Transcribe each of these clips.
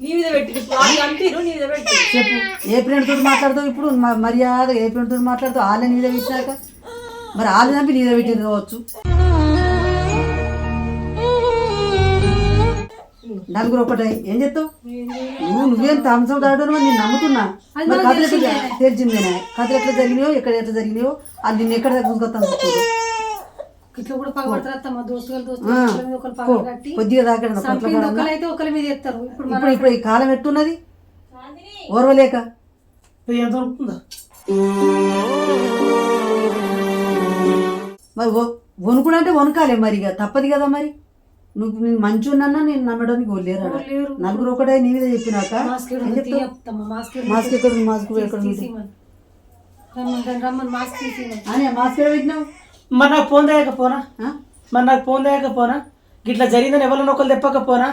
నీ మీద పెట్టి వాళ్ళు అంటారు నీ మీద పెట్టి చెప్పు. ఏ ఫ్రెండ్ తోటి మాట్లాడతావు ఇప్పుడు? మర్యాద ఏ ఫ్రెండ్ తోటి మాట్లాడతావు? వాళ్ళే నీదే పెట్టాక మరి వాళ్ళు చంపి నీదే పెట్టింది కావచ్చు. నలుగురు ఒకటే. ఏం చెప్తావు? నువ్వు నువ్వేం తామసం దాడడం నేను నమ్ముతున్నా. మరి కథలు ఎట్లా తెలిసిందేనా కథలు ఎట్లా జరిగినాయో ఎక్కడ ఎట్లా జరిగినాయో అది నిన్ను ఎక్కడ చూసుకొస్తాను ఇట్లా కూడా పగబడతారు అత్త మా దోస్తులు దోస్తులు ఒకరి మీద ఒకరు పగ కట్టి కొద్దిగా ఒకరి మీద ఎత్తారు. ఇప్పుడు ఇప్పుడు ఇప్పుడు ఈ కాలం ఎట్టున్నది? ఓర్వలేక? ఏం దొరుకుతుందా మరి వ- వణుకుడు అంటే వణుకాలే మరి ఇక. తప్పదు కదా మరి. నువ్వు నేను మంచి ఉన్నానా నేను నమ్మడానికి లేరు లేరు. నలుగురు ఒకటే నీ మీద చెప్పినాక మాస్క్ ఎక్కడ మాస్క్ ఎక్కడ రమ్మని మాస్క్ అని మాస్క్ ఎక్కడ పెట్టినావు? మరి నాకు ఫోన్ తేయకపోనా? మరి నాకు ఫోన్ తేయకపోనా గిట్లా జరిగిందని ఎవరిని ఒకరు తెప్పకపోనా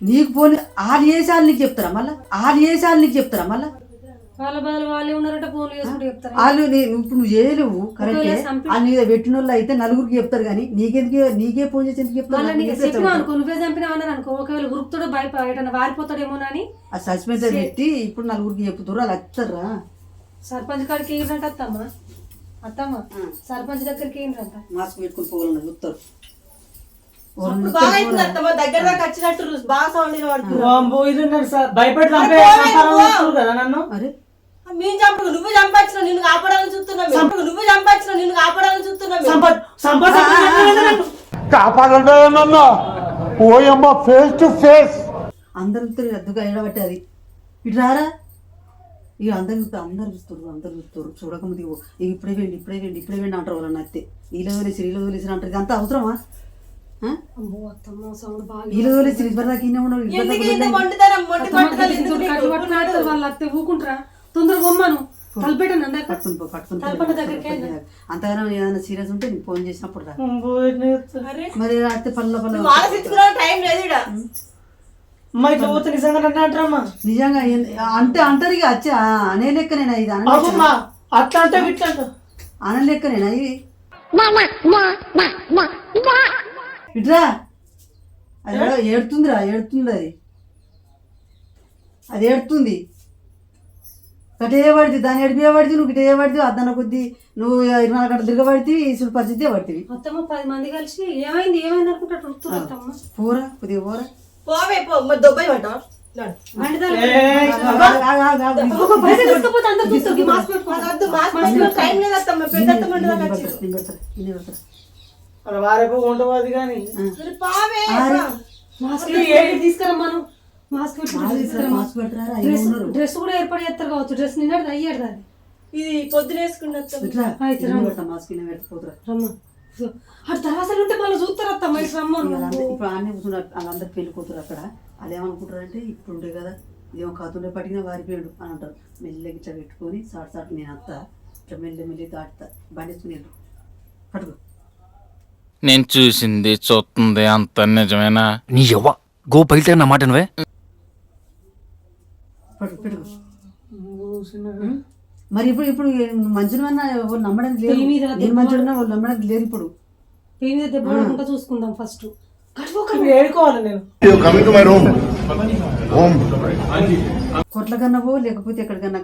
నీకు పోనీ వాళ్ళు చేసి వాళ్ళు నీకు చెప్తారా మళ్ళా? వాళ్ళు చేసి వాళ్ళు నీకు చెప్తారా మళ్ళా? వాళ్ళ బదులు వాళ్ళే ఉన్నారంటే ఫోన్లు చేసుకుంటూ చెప్తారు? వాళ్ళు ఇప్పుడు నువ్వు చేయలేవు కరెక్టే వాళ్ళు మీద పెట్టిన వాళ్ళు అయితే నలుగురికి చెప్తారు కానీ నీకెందుకు నీకే ఫోన్ చేసి ఎందుకు చెప్తారు? చెప్తారు. అనుకో నువ్వే చంపినా అన్నారు అనుకో ఒకవేళ ఉరుకుతాడో భయప ఎటన్నా వారిపోతాడేమోనని ఆ సస్పెన్స్ పెట్టి ఇప్పుడు నలుగురికి చెప్తున్నారు వాళ్ళు వస్తారా? సర్పంచ్ కాడికి ఏంటంట అత్తమ్మ అత్తమ్మ సర్పంచ్ దగ్గరికి ఏంటంట మాస్క్ పెట్టుకుని పోవాలని చూస్తారు ఇప్పుడు బాగా అవుతుంది అత్తమ్మ దగ్గర దాకా వచ్చినట్టు బాగా సౌండ్ కదా నన్ను? అరే. మేము చంపుడు నువ్వు చంపచ్చిన నిన్ను కాపాడాలని చూస్తున్నాం చంపుడు నువ్వు కాపాడాలని చూస్తున్నాం ఓయమ్మ ఫేస్ టు ఫేస్ అందరు చూస్తారు అద్దుగా ఎడబట్టి అది ఇటు రారా? ఇక అందరు చూస్తారు అందరు చూస్తారు అందరు చూస్తారు చూడకముందు ఇగ ఇప్పుడే వేయండి ఇప్పుడే వేయండి ఇప్పుడే వేయండి అంటారు వాళ్ళని అత్తే. ఈలో వదిలేసి ఈలో వదిలేసి అంటారు. ఇది అంత అవసరమా? ఈలో వదిలేసి ఆడతారు వాళ్ళు అత్తే ఊకుంటారా? తొందరగా బొమ్మను. అంతగానో ఏదైనా సీరియస్ ఉంటే నీకు ఫోన్ చేసినప్పుడు రా. మరి అత్తే పనుల పనుల నువ్వు ఆలోచించుకునే టైం లేదు ఇట్లా పోతే నిజంగా నిజంగా అంటే అంటారు ఇక వచ్చి అనే లెక్కనేనా ఇది? అన అమ్మా అట్లా అంటే ఇట్లా అన లెక్కనేనా ఇది? ఇట్రా. అది ఏడుతుందిరా ఏడుతుంది అది. అది ఏడుతుంది. గట్టే పడితే దాన్ని ఏడిపే పడితే నువ్వు గిట్టే పడితే అద్దన కొద్దీ నువ్వు ఇరవై నాలుగు గంటలు తిరగబడితే ఇసుడు పరిస్థితి పడుతుంది అత్తమ్మ పది మంది కలిసి ఏమైంది? ఏమైంది అత్తమ్మ పోరా కొద్దిగా పోరా. పోవే పో మరి దొబ్బయి పట్టావా నడు. బండిదాలు ఆగు, ఆగు, ఆగు, ఆగు. ఒక బయట తీసుకుపోతే అందరు చూస్తారు ఈ మాస్క్ పెట్టుకో అది వద్దు, మాస్క్ పెట్టుకునే టైం లేదు అత్తమ్మ పెద్ద అత్తమ్మ నేను దాకా పెడతా, వచ్చింది. నేను పెడతా, నేను పెడతా. అక్కడ వారేపో ఉండవది కానీ. తీసుకురమ్మాను మాస్క్ డ్రెస్ కూడా ఏర్పాటు చేస్తారు కావచ్చు. డ్రెస్ నిన్నటి అయ్యాడు ఇది పొద్దున. పెడతా, మాస్క్. రమ్మ. అటు తర్వాత ఉంటే మళ్ళీ చూస్తారు రమ్మను వాళ్ళందరూ ఇప్పుడు ఆడనే కూర్చున్నారు. వాళ్ళందరూ పెళ్ళి కూతురు అక్కడ. వాళ్ళు ఏమనుకుంటారంటే ఇప్పుడు ఉండే కదా ఇదేమో కాతుండే పట్టిన వారిపోయాడు అని అంటారు. మెల్లగా ఇట్లా పెట్టుకొని సాటు సాటు నేను అత్త ఇట్లా మెల్లి మెల్లి దాటుతా బండిస్తుని వెళ్ళు పట్టుకో. నేను చూసింది చూస్తుంది అంత నిజమేనా? నీ యవ్వ గో పగిలితే నా మాట నువ్వే? పట్టుకో పెట్టుకో? మరి ఇప్పుడు ఇప్పుడు మంచిగా ఎవరు నమ్మడానికి లేదు. మీద నేను వాళ్ళు నమ్మడానికి లేరు ఇప్పుడు. పేరు మీద దెబ్బ పడకుండా చూసుకుందాం ఫస్ట్. ఏడుకోవాలి నేను. Coming to my room home కొట్ల కన్నా పో లేకపోతే ఎక్కడికన్నా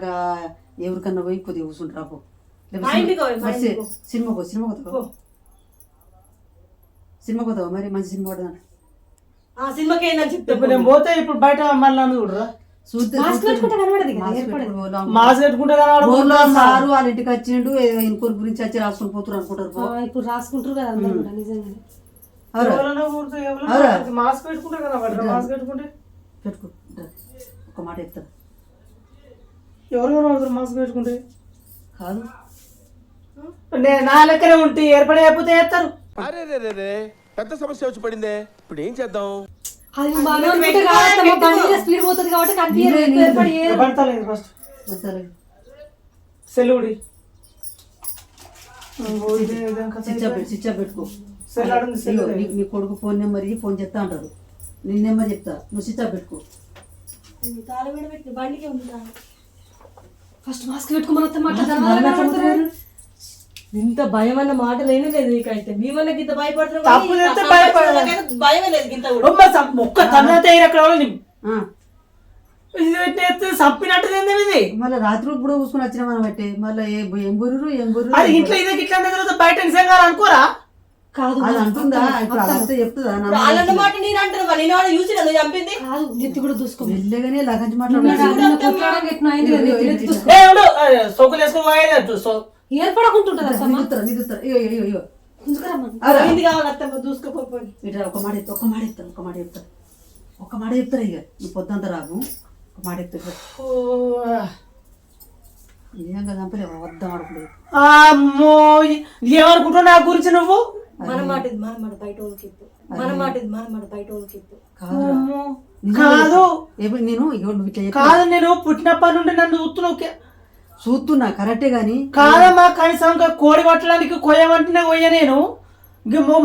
ఎవరికన్నా పోయి కొద్దిగా కూర్చుంటారా పో. పోయి. సినిమా పో సినిమా పోతావా సినిమా పోతావా మరి మంచి సినిమా పడదా ఆ సినిమాకి ఏందని చెప్తే నేను పోతే ఇప్పుడు బయట మళ్ళీ చూడరా. మాస్క్ పెట్టుకుంటే కనబడదు సారు వాళ్ళ ఇంటికి వచ్చిండు ఇంకోరి గురించి వచ్చి రాసుకొని అనుకుంటారు ఇప్పుడు రాసుకుంటారు కదా నిజంగానే? మాస్క్ పెట్టుకుంటే కదా పడరా మాస్క్ పెట్టుకుంటే? పెట్టుకో దా. ఒక మాట చెప్తా ఎవరెవరు పడతారు మాస్క్ పెట్టుకుంటే? కాదు. నా లెక్కనే ఉంటే ఏర్పడే అయిపోతే వేస్తారు అరే రే రే రే. పెద్ద సమస్య వచ్చి పడిందే. ఇప్పుడు ఏం చేద్దాం? అది మనం అనుకుంటే కాదత్తమ్మ, బండి మీద స్పీడ్ పోతుంది కాబట్టి కనిపించదు ఏర్పడి ఏ- పడతలేదు ఫస్ట్. సెల్లుడి పెట్టు పెట్టుకో. సెల్ ఆడుంది సెల్ ఇదిగో, నీ- నీ కొడుకు ఫోన్ నెంబర్ ఇయ్యి, ఫోన్ చెప్తా అంటారు నీ నెంబర్ చెప్తా. నువ్వు స్విచ్ ఆఫ్ పెట్టుకో. తాళం బండికి ఉంది. ఫస్ట్ మాస్క్ పెట్టుకోమని వస్తే మాట తర్వాత ఇంత భయం అన్న మాట లేనే లేదు నీకైతే. మీ వల్లకి ఇంత వాళ్ళకైతే భయమే లేదు ఇంత అక్కడ ఏంది ఇది మళ్ళీ రాత్రి కూడా కూసుకుని వచ్చిన మనం బట్టి మళ్ళీ ఏ బుర్రు ఏం బుర్రు ఇంట్లో ఇదే ఇట్లా తర్వాత బయట నిజంగా అనుకోరా? కాదు అది అంటుందా? ఇప్పుడు అదంతా చెప్తుందా? ఇప్పుడు మాట నేను అంటున్నా నేను వాడు చూసి నువ్వు చంపింది? కాదు నెత్తి కూడా దూసుకో వెళ్ళగానే లగంచి కొట్లాడడానికి ఏర్పడకుంటుంటది కావాలి అత్తమ్మ? ఇట్లా ఒక మాట ఒక మాట చెప్తారు ఒక మాట చెప్తారు ఒక మాట చెప్తారు ఇక. ఈ పొద్దంతా రాకు. ఒక మాట చెప్తారు నిజంగా చంపలేవు వద్దాం ఆడకూడదు అమ్మో ఏమనుకుంటున్నావు నా గురించి నువ్వు? మన మాట ఇది మన మాట బయట వాళ్ళకి మన మాట ఇది మన మాట బయట వాళ్ళకి కాదు. నేను. కాదు నేను పుట్టినప్పటి నుండి నన్ను చూస్తున్నావు చూస్తున్నా కరెక్టే గాని కాదమ్మా కనీసం కోడి పట్టడానికి కొయ్యమంటేనే కొయ్య నేను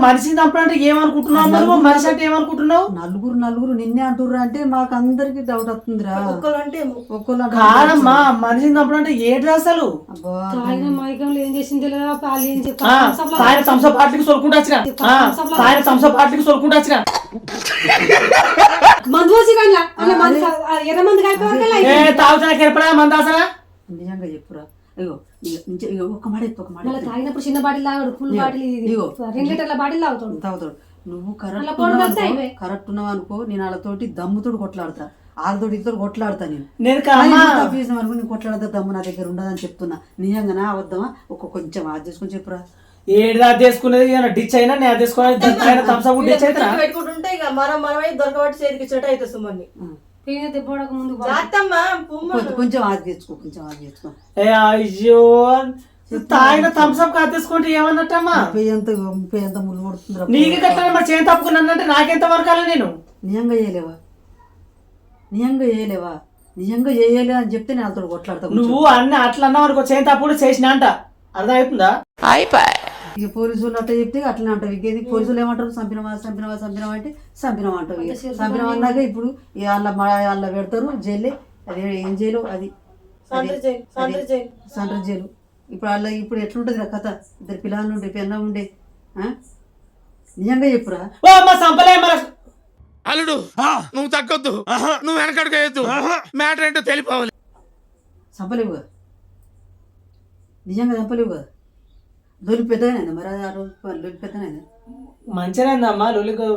మనిషిని చంపడానికి ఏమనుకుంటున్నావు నువ్వు మనిషి అంటే ఏమనుకుంటున్నావు నలుగురు నలుగురు నిన్నే అంటుర్రా అంటే మాకు అందరికి డౌట్ వస్తుందిరా ఒక్కరు అంటే ఒక్కళ్ళు కాదమ్మా మనిషిని చంపడానికి ఏంటి అసలు అబ్బా తాగిన మైకంలో ఏం చేసింది తెలియదా వాళ్ళు ఏం ఆ, చెప్పారు తాయిన థమ్స్అప్ పార్టీకి సొలుకుంటూ వచ్చిన ఆ, తాయిన థమ్స్అప్ పార్టీకి సొలుకుంటూ వచ్చిన మందు పోసి కానీ అలా మందు ఎర్ర కలిపి ఏ తాగుతున్నా కెరపడా మందాసనా నిజంగా చెప్పురా. ఇగో ఇగో నిజ- ఇగో ఒక మాట ఒక మాట. తాగినప్పుడు చిన్న బాటిల్ తాగాడు ఫుల్ బాటిల్ ఇగో. రెండు లీటర్ల బాటిల్ తాగుతాడు. తాగుతాడు. నువ్వు కరెక్ట్. కరెక్ట్ ఉన్నావు అనుకో నేను వాళ్ళతోటి దమ్ముతోటి కొట్లాడతా. వాళ్ళతోటి ఇద్దరు కొట్లాడతా నేను. నేను అనుకో నేను కొట్లాడతా దమ్ము నా దగ్గర ఉండదని చెప్తున్నా. నిజంగానా అవద్దమా ఒక కొంచెం ఆది చేసుకొని చెప్పురా. ఏడు అది వేసుకునేది ఏమైనా డిచ్ అయినా నేను అది థమ్స్అప్ డిచ్ అయితేనా? పెట్టుకుంటుంటే ఇక మనం మనమై దొరకబట్టి చేతికి చెట్టు అయితే సుమన్ని. దెబ్బడక ముందు కొంచెం కొంచెం ఆది తెచ్చుకో కొంచెం ఆది తెచ్చుకో. ఏ అయ్యో తాగిన థమ్స్అప్ కాదు తీసుకుంటే ఏమన్నట్టమ్మా? ముప్పై ఎంత ముప్పై ఎంత ముళ్ళు పడుతుందిరా నీకు కట్టిన మరి చేయి తప్పుకున్నానంటే నాకెంత వరకాలి నేను? నిజంగా చేయలేవా? నిజంగా చేయలేవా? నిజంగా చేయలే అని చెప్తే నేను కొట్లాడతా. నువ్వు అన్న అట్లా అన్నావు అనుకో చేయి తప్పుడు చేసిన అంట. అర్థమవుతుందా? ఇక పోలీసు వాళ్ళు అట్లా చెప్తే అట్లనే అంటావు ఇంకేది పోలీసులు ఏమంటారు? చంపినవా చంపినవా చంపినవా అంటే చంపినవా అంటావు ఇక. చంపినవా అన్నాక ఇప్పుడు ఇక వాళ్ళ వాళ్ళ పెడతారు జైలే. అది ఏం జైలు? అది. సంద్ర జైలు ఇప్పుడు వాళ్ళ ఇప్పుడు ఎట్లుంటుంది కథ? ఇద్దరు పిల్లలు ఉండే పెన్న ఉండే. ఆ? నిజంగా చెప్పురా? అల్లుడు నువ్వు తగ్గొద్దు. నువ్వు వెనకడుగు వేయొద్దు. మ్యాటర్ ఏంటో తెలిపోవాలి. చంపలేవు కదా నిజంగా చంపలేవు కదా లొలి పెద్దగానే మరి ఆ రోజు లొలి పెద్దగానే మంచిగా అమ్మా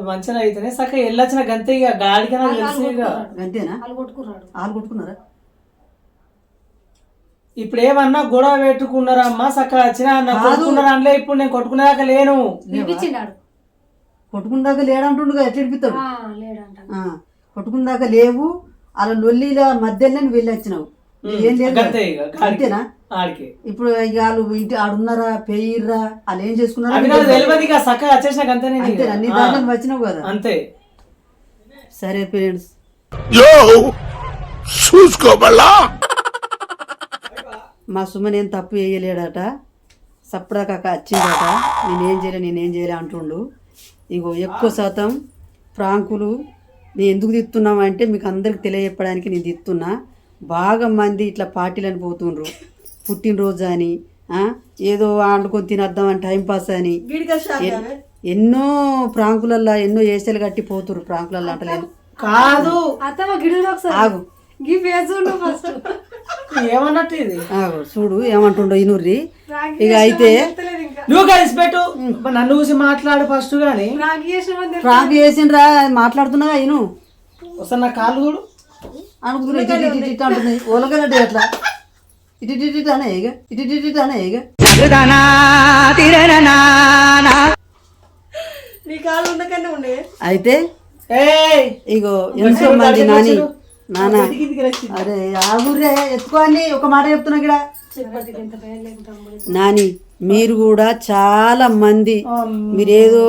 మంచిగా అయితేనే సక్క వెళ్ళొచ్చిన గంతే ఇక గాడికైనా తెలిసి ఇక అంతేనా వాళ్ళు కొట్టుకున్నాడు. వాళ్ళు కొట్టుకున్నారా? ఇప్పుడు ఏమన్నా గొడవ పెట్టుకున్నారా అమ్మా సక్క వచ్చిన. కొట్టుకున్నారా అనలే ఇప్పుడు నేను కొట్టుకునేదాకా లేను. పిలిపించిండాడు కొట్టుకున్నాక లేడంటుండగా ఎట్లా ఇడిపిస్తాడు కొట్టుకున్నాక లేవు అలా లొల్లిల మధ్యలో వెళ్ళి వచ్చినావు ఏం లేదు గంతే ఇక గాడికి. అంతేనా ఆడికి. ఇప్పుడు ఇక వాళ్ళు ఇంటి ఆడున్నారా పెయ్యిర్రా వాళ్ళు ఏం చేసుకున్నారా అవి నాకు తెలియదు ఇక సక్క వచ్చేసిన గంతే నేను ఇక. అంతేనా నీ ఆ, దాంట్లో నువ్వు వచ్చినావు కదా. అంతే. సరే పేరెంట్స్. యో చూసుకోబల్లా మా సుమన్ ఏం తప్పు చేయలేడట. సప్పుడాక వచ్చిందట నేనేం చేయలే నేనేం చేయలే అంటుండు. ఇగో ఎక్కువ శాతం ఫ్రాంకులు నేను ఎందుకు తిత్తున్నాం అంటే మీకు అందరికి తెలియజెప్పడానికి నేను తిత్తున్నా. బాగా మంది ఇట్లా పార్టీలని పోతుండ్రు. పుట్టినరోజు అని ఆ, ఏదో వండుకొని తినద్దాం అని టైం పాస్ అని. ఎన్నో ప్రాంకులల్లా ఎన్నో ఏసలు కట్టి పోతుర్రు ప్రాంకులల్లా అంటలేను కాదు. ఆగు. ఏమన్నట్టు ఇది? చూడు ఏమంటుండో ఇనుర్రి. ఇక అయితే నువ్వు కలిసి పెట్టు. నన్ను చూసి మాట్లాడు ఫస్ట్ చేసిన ప్రాంక్ చేసిండ్రా మాట్లాడుతున్నాగా ఇను? ఒకసారి నా కాళ్ళు చూడు. అనుకుంటున్నా అంటుంది ఎట్లా? ఇటు ఇటు ఇటు అనే ఇక ఇటు ఇటు ఇటు అనే ఇక నీ కాళ్ళు ఉండకనే ఉండే అయితే ఇగో ఎంతో మంది నాని నానా అరే ఆగురే ఎత్తుకోని ఒక మాట చెప్తున్నా ఇక్కడ నాని మీరు కూడా చాలా మంది మీరేదో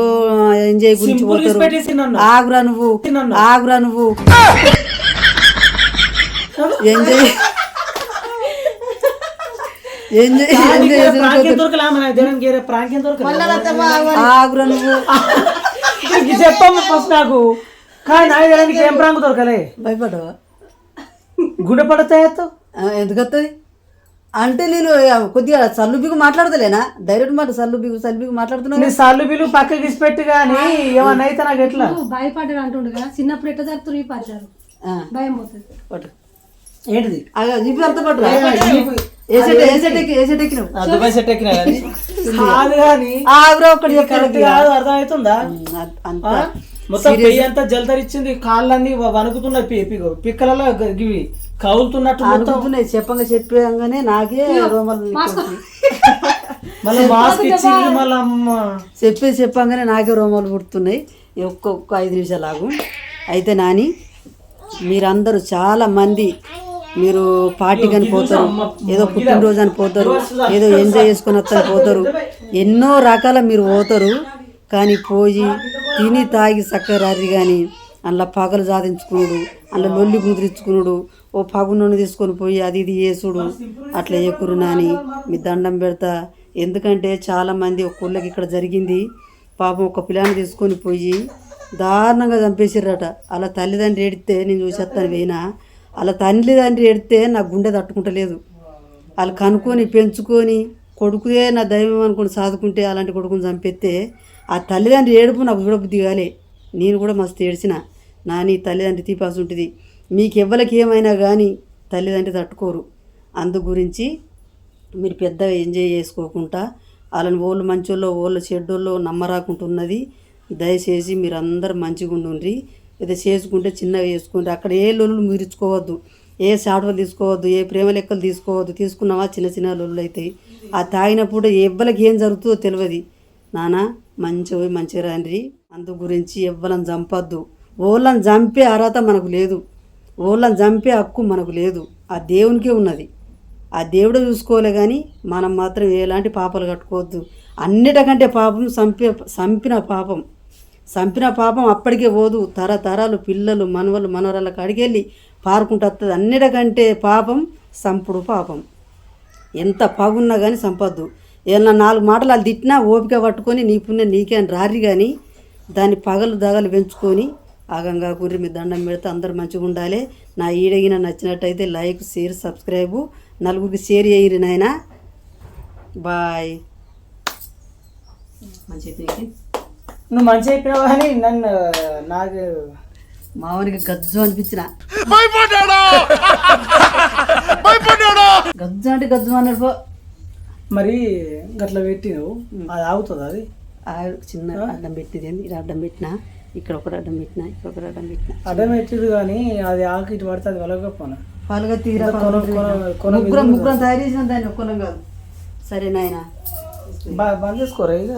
ఎంజాయ్ గురించి పోతారు. ఆగురా నువ్వు. ఆగురా నువ్వు. ఎంజాయ్. ఏం ఆగురా నువ్వు చెప్పమ్మ ఫస్ట్ నాకు. కానీ నా ఏం ప్రాంక్ దొరకలే. భయపడవా? గుండె పడతాయతో ఎందుకు వస్తుంది అంటే నేను కొద్దిగా సల్లు బిగు మాట్లాడతలేనా? డైరెక్ట్ మాట సల్లు బిగు సల్లు బిగు మాట్లాడుతున్నా నీ సార్లు బిల్లు పక్కకి ఇసిపెట్టు కానీ ఏమన్నా అయితే నాకు ఎట్లా? భయపడ్డాడు అంటుండగా. చిన్నప్పుడు ఎట్లా జరుగుతారు ఈ భయం పోతుంది. పట్టు. ఏంటిది? జీపీ అర్థ పట్టు దుబాయ్ సెట్ ఎక్కినా కాదు కానీ ఒకటి అర్థమవుతుందా? మొత్తం పెయ్యి అంతా జలతరిచ్చింది కాళ్ళన్నీ వణుకుతున్నాయి పిగో పిక్కలలో ఇవి కౌలుతున్నట్టు మొత్తం. అనుకుంటున్నాయి చెప్పంగా చెప్పగానే నాకే రోమలు. మళ్ళీ మాస్క్ ఇచ్చింది మళ్ళీ అమ్మ చెప్పేది చెప్పంగానే నాకే రోమాలు పుడుతున్నాయి. ఈ ఒక్క ఒక్క ఐదు నిమిషాలు ఆగు. అయితే నాని మీరందరూ చాలా మంది మీరు పార్టీకి అని పోతారు. ఏదో పుట్టినరోజు అని పోతారు. ఏదో ఎంజాయ్ చేసుకుని వస్తాను పోతారు. ఎన్నో రకాల మీరు పోతారు. కానీ పోయి తిని తాగి చక్కరారి కానీ అందులో పగలు సాధించుకున్నాడు అందులో లొల్లి ముద్రించుకున్నాడు ఓ పగు నూనె తీసుకొని పోయి అది ఇది చేసుడు. అట్లా ఎక్కురు నాని మీ దండం పెడతా. ఎందుకంటే చాలా మంది ఒక ఊళ్ళకి ఇక్కడ జరిగింది. పాపం ఒక పిల్లని తీసుకొని పోయి దారుణంగా చంపేసిర్రట. అలా తల్లిదండ్రి ఏడితే నేను చూసేస్తాను పోయినా అలా తల్లిదండ్రి ఎడితే నా గుండె తట్టుకుంటలేదు. వాళ్ళు కనుక్కొని పెంచుకొని కొడుకుదే నా దైవం అనుకుని సాదుకుంటే అలాంటి కొడుకుని చంపెత్తే ఆ తల్లిదండ్రి ఏడుపు నాకు చూడబుద్ధి కాలే. నేను కూడా మస్తు ఏడ్చిన. నాని తల్లిదండ్రి తీపాల్సి ఉంటుంది. మీకు ఎవ్వరికి ఏమైనా కానీ తల్లిదండ్రి తట్టుకోరు. అందు గురించి మీరు పెద్దగా ఎంజాయ్ చేసుకోకుండా వాళ్ళని ఓళ్ళు మంచోళ్ళు ఓళ్ళు చెడ్డోళ్ళు నమ్మరాకుంటున్నది దయచేసి మీరు అందరు మంచిగా ఉండుండ్రి ఇది చేసుకుంటే చిన్నగా చేసుకుంటే అక్కడ ఏ లొల్లు మీరుచుకోవద్దు ఏ సాటలు తీసుకోవద్దు ఏ ప్రేమ లెక్కలు తీసుకోవద్దు తీసుకున్నావా చిన్న చిన్న లొల్లు అవుతాయి ఆ తాగినప్పుడు ఎవ్వలకి ఏం జరుగుతుందో తెలియదు. నాన్న మంచిగా పోయి మంచిగా రండి అందు గురించి ఎవ్వలను చంపద్దు. ఓళ్ళని చంపే అర్హత మనకు లేదు. ఓళ్ళని చంపే హక్కు మనకు లేదు. ఆ దేవునికే ఉన్నది. ఆ దేవుడు చూసుకోలే కానీ మనం మాత్రం ఎలాంటి పాపాలు కట్టుకోవద్దు. అన్నిటికంటే పాపం చంపే చంపిన పాపం. చంపిన పాపం అప్పటికే పోదు. తరతరాలు పిల్లలు మనవలు మనవరాల కాడికెళ్ళి పారుకుంటూ వస్తుంది అన్నిటికంటే పాపం సంపుడు పాపం. ఎంత పగున్నా కానీ సంపద్దు. ఏమన్నా నాలుగు మాటలు వాళ్ళు తిట్టినా ఓపిక పట్టుకొని నీ పుణ్యం నీకే అని రారి కానీ దాన్ని పగలు దగలు పెంచుకొని ఆగంగా కుర్రి మీ దండం పెడితే అందరూ మంచిగా ఉండాలి. నా ఈడగిన నచ్చినట్టయితే లైక్ షేర్ సబ్స్క్రైబు. నలుగురికి షేర్ చేయరు నాయన. బాయ్. మంచిగా నువ్వు మంచి అయిపోయినావు కానీ నన్ను నాకు మామూలుగా గజ్జు అనిపించిన. గజ్జు అంటే గజ్జు అన్నాడు పో. మరి గట్ల పెట్టినావు. అది ఆగుతుంది అది? ఆ చిన్న అడ్డం పెట్టింది ఇక్కడ అడ్డం పెట్టినా? ఇక్కడ ఒకటి అడ్డం పెట్టినా? ఇక్కడ ఒకటి అడ్డం పెట్టినా? అడ్డం పెట్టింది కానీ అది ఆకు ఇటు పడితే అది వెలగకపోనా? పాలుగా తీరా ముగ్గురం ముగ్గురం తయారు చేసిన దాన్ని ఒక్కలం కాదు. సరే నాయన. బంద్ చేసుకోరా ఇక.